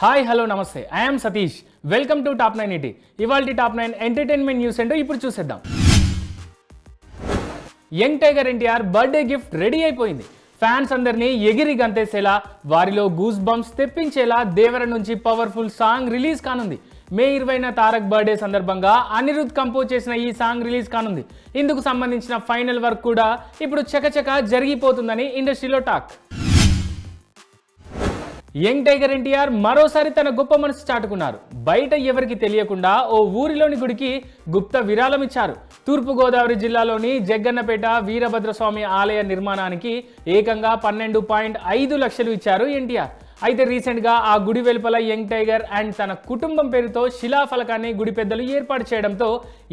Hi hello నమస్తే. I'm Satish. Welcome to top nine eighty ఇవాళ top nine entertainment news ఏంటో ఇప్పుడు చూసేద్దాం. Young tiger NTR birthday gift ready అయిపోయింది. Fans అందరినీ ఎగిరి గంతేసేలా వారిలో గూస్ బంప్స్ తెప్పించేలా దేవర నుంచి పవర్ఫుల్ సాంగ్ రిలీజ్ కానుంది. మే ఇరవైన తారక్ బర్త్డే సందర్భంగా అనిరుద్ కంపోజ్ చేసిన ఈ సాంగ్ రిలీజ్ కానుంది. ఇందుకు సంబంధించిన ఫైనల్ వర్క్ కూడా ఇప్పుడు చకచక జరిగిపోతుందని ఇండస్ట్రీలో టాక్ యంగ్ టైగర్ ఎన్టీఆర్ మరోసారి తన గొప్ప మనసు చాటుకున్నారు. బయట ఎవరికి తెలియకుండా ఓ ఊరిలోని గుడికి గుప్త విరాళం ఇచ్చారు. తూర్పుగోదావరి జిల్లాలోని జగ్గన్నపేట వీరభద్రస్వామి ఆలయ నిర్మాణానికి ఏకంగా పన్నెండు పాయింట్ ఐదు లక్షలు ఇచ్చారు ఎన్టీఆర్. అయితే రీసెంట్గా ఆ గుడి వెలుపల యంగ్ టైగర్ అండ్ తన కుటుంబం పేరుతో శిలాఫలకాన్ని గుడి పెద్దలు ఏర్పాటు చేయడంతో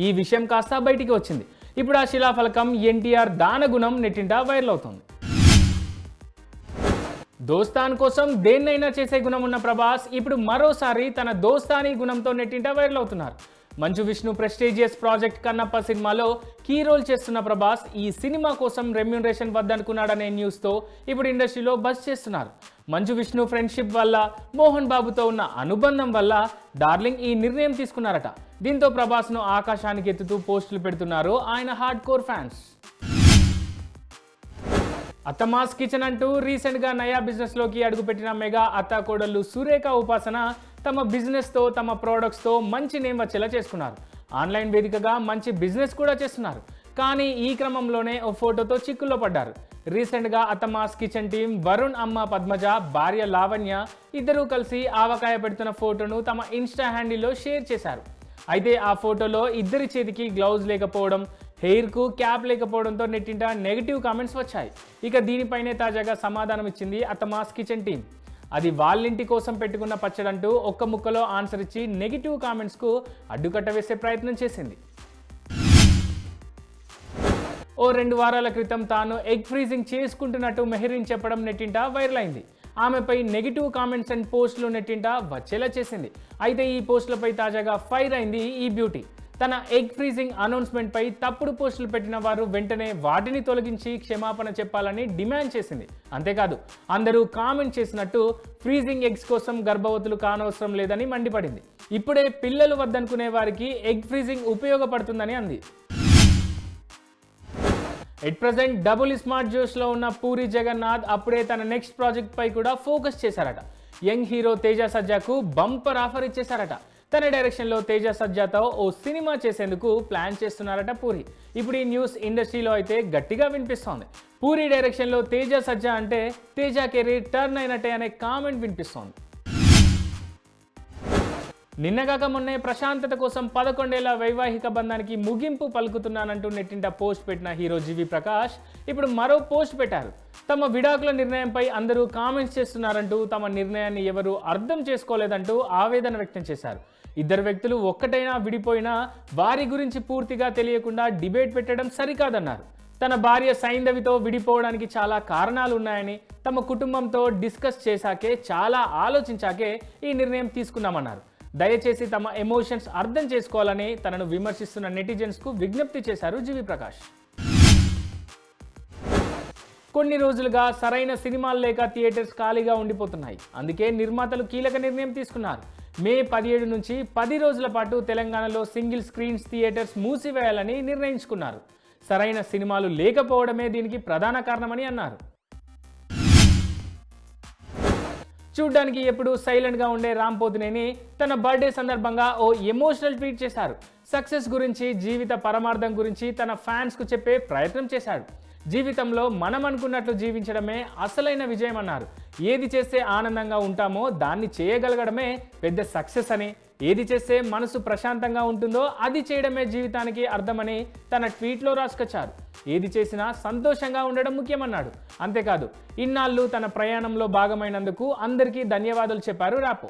ఈ విషయం కాస్త బయటికి వచ్చింది. ఇప్పుడు ఆ శిలాఫలకం ఎన్టీఆర్ దానగుణం నెట్టింట వైరల్ అవుతుంది. దోస్తాన్ కోసం దేన్నైనా చేసే గుణం ఉన్న ప్రభాస్ ఇప్పుడు మరోసారి తన దోస్తాని గుణంతో నెట్టింట వైరల్ అవుతున్నారు. మంచు విష్ణు ప్రెస్టీజియస్ ప్రాజెక్ట్ కన్నప్ప సినిమాలో కీ రోల్ చేస్తున్న ప్రభాస్ ఈ సినిమా కోసం రెమ్యూనరేషన్ వద్దనుకున్నాడనే న్యూస్తో ఇప్పుడు ఇండస్ట్రీలో బస్ చేస్తున్నారు. మంచు విష్ణు ఫ్రెండ్షిప్ వల్ల మోహన్ బాబుతో ఉన్న అనుబంధం వల్ల డార్లింగ్ ఈ నిర్ణయం తీసుకున్నారట. దీంతో ప్రభాస్ను ఆకాశానికి ఎత్తుతూ పోస్టులు పెడుతున్నారు ఆయన hard core fans. Attamma's kitchen అంటూ రీసెంట్గా నయా బిజినెస్లోకి అడుగుపెట్టిన మెగా అత్త కోడళ్ళు సురేఖ ఉపాసన తమ బిజినెస్తో తమ ప్రోడక్ట్స్తో మంచి నేమ్ వచ్చేలా చేసుకున్నారు. ఆన్లైన్ వేదికగా మంచి బిజినెస్ కూడా చేస్తున్నారు. కానీ ఈ క్రమంలోనే ఓ ఫోటోతో చిక్కుల్లో పడ్డారు. రీసెంట్గా అత్తమాస్ కిచెన్ టీం వరుణ్ అమ్మ పద్మజ భార్య లావణ్య ఇద్దరూ కలిసి ఆవకాయ పెడుతున్న ఫోటోను తమ ఇన్స్టా హ్యాండిల్లో షేర్ చేశారు. అయితే ఆ ఫోటోలో ఇద్దరి చేతికి గ్లౌజ్ లేకపోవడం హెయిర్కు క్యాప్ లేకపోవడంతో నెట్టింట నెగిటివ్ కామెంట్స్ వచ్చాయి. ఇక దీనిపైనే తాజాగా సమాధానం ఇచ్చింది అతమాస్ కిచెన్ టీం అది వాళ్ళింటి కోసం పెట్టుకున్న పచ్చడంటూ ఒక్క ముక్కలో ఆన్సర్ ఇచ్చి నెగిటివ్ కామెంట్స్కు అడ్డుకట్ట వేసే ప్రయత్నం చేసింది. ఓ రెండు వారాల క్రితం తాను ఎగ్ ఫ్రీజింగ్ చేసుకుంటున్నట్టు మెహరీన్ చెప్పడం నెట్టింట వైరల్ అయింది. ఆమెపై నెగిటివ్ కామెంట్స్ అండ్ పోస్టులు నెట్టింట వచ్చేలా చేసింది. అయితే ఈ పోస్టులపై తాజాగా ఫైర్ అయింది ఈ బ్యూటీ. తన ఎగ్ ఫ్రీజింగ్ అనౌన్స్మెంట్ పై తప్పుడు పోస్టులు పెట్టిన వారు వెంటనే వాటిని తొలగించి క్షమాపణ చెప్పాలని డిమాండ్ చేసింది. అంతేకాదు అందరూ కామెంట్ చేసినట్టు ఫ్రీజింగ్ ఎగ్స్ కోసం గర్భవతులు కానవసరం లేదని మండిపడింది. ఇప్పుడే పిల్లలు వద్దనుకునే వారికి ఎగ్ ఫ్రీజింగ్ ఉపయోగపడుతుందని అంది. ఎట్ ప్రజెంట్ డబుల్ స్మార్ట్ జోష్లో ఉన్న పూరి జగన్నాథ్ అప్పుడే తన నెక్స్ట్ ప్రాజెక్ట్ పై కూడా ఫోకస్ చేశారట. యంగ్ హీరో తేజ సజ్జాకు బంపర్ ఆఫర్ ఇచ్చేశారట. తన డైరెక్షన్లో తేజ సజ్జాతో ఓ సినిమా చేసేందుకు ప్లాన్ చేస్తున్నారట పూరి. ఇప్పుడు ఈ న్యూస్ ఇండస్ట్రీలో అయితే గట్టిగా వినిపిస్తోంది. పూరి డైరెక్షన్లో తేజ సజ్జా అంటే తేజ కెరీర్ టర్న్ అయినట్టే అనే కామెంట్ వినిపిస్తోంది. నిన్నగాక మొన్నే ప్రశాంతత కోసం పదకొండేళ్ళ వైవాహిక బంధానికి ముగింపు పలుకుతున్నానంటూ నెట్టింట పోస్ట్ పెట్టిన హీరో జీవి ప్రకాష్ ఇప్పుడు మరో పోస్ట్ పెట్టారు. తమ విడాకుల నిర్ణయంపై అందరూ కామెంట్స్ చేస్తున్నారంటూ తమ నిర్ణయాన్ని ఎవరు అర్థం చేసుకోలేదంటూ ఆవేదన వ్యక్తం చేశారు. ఇద్దరు వ్యక్తులు ఒక్కటైనా విడిపోయినా వారి గురించి పూర్తిగా తెలియకుండా డిబేట్ పెట్టడం సరికాదన్నారు. తన భార్య సైంధవితో విడిపోవడానికి చాలా కారణాలు ఉన్నాయని తమ కుటుంబంతో డిస్కస్ చేశాకే చాలా ఆలోచించాకే ఈ నిర్ణయం తీసుకున్నామన్నారు. దయచేసి తమ ఎమోషన్స్ అర్థం చేసుకోవాలని తనను విమర్శిస్తున్న నెటిజన్స్కు విజ్ఞప్తి చేశారు జీవి ప్రకాష్ కొన్ని రోజులుగా సరైన సినిమాలు లేక థియేటర్స్ ఖాళీగా ఉండిపోతున్నాయి. అందుకే నిర్మాతలు కీలక నిర్ణయం తీసుకున్నారు. మే పదిహేడు నుంచి పది రోజుల పాటు తెలంగాణలో సింగిల్ స్క్రీన్స్ థియేటర్స్ మూసివేయాలని నిర్ణయించుకున్నారు. సరైన సినిమాలు లేకపోవడమే దీనికి ప్రధాన కారణమని అన్నారు. చూడ్డానికి ఎప్పుడు సైలెంట్గా ఉండే రామ్ పోతినేని తన బర్త్డే సందర్భంగా ఓ ఎమోషనల్ ట్వీట్ చేశారు. సక్సెస్ గురించి జీవిత పరమార్థం గురించి తన ఫ్యాన్స్కు చెప్పే ప్రయత్నం చేశాడు. జీవితంలో మనం అనుకున్నట్లు జీవించడమే అసలైన విజయం అన్నారు ఏది చేస్తే ఆనందంగా ఉంటామో దాన్ని చేయగలగడమే పెద్ద సక్సెస్ అని. ఏది చేస్తే మనసు ప్రశాంతంగా ఉంటుందో అది చేయడమే జీవితానికి అర్థమని తన ట్వీట్లో రాసుకొచ్చారు. ఏది చేసినా సంతోషంగా ఉండడం ముఖ్యమన్నాడు. అంతేకాదు ఇన్నాళ్ళు తన ప్రయాణంలో భాగమైనందుకు అందరికీ ధన్యవాదాలు చెప్పారు రాపో.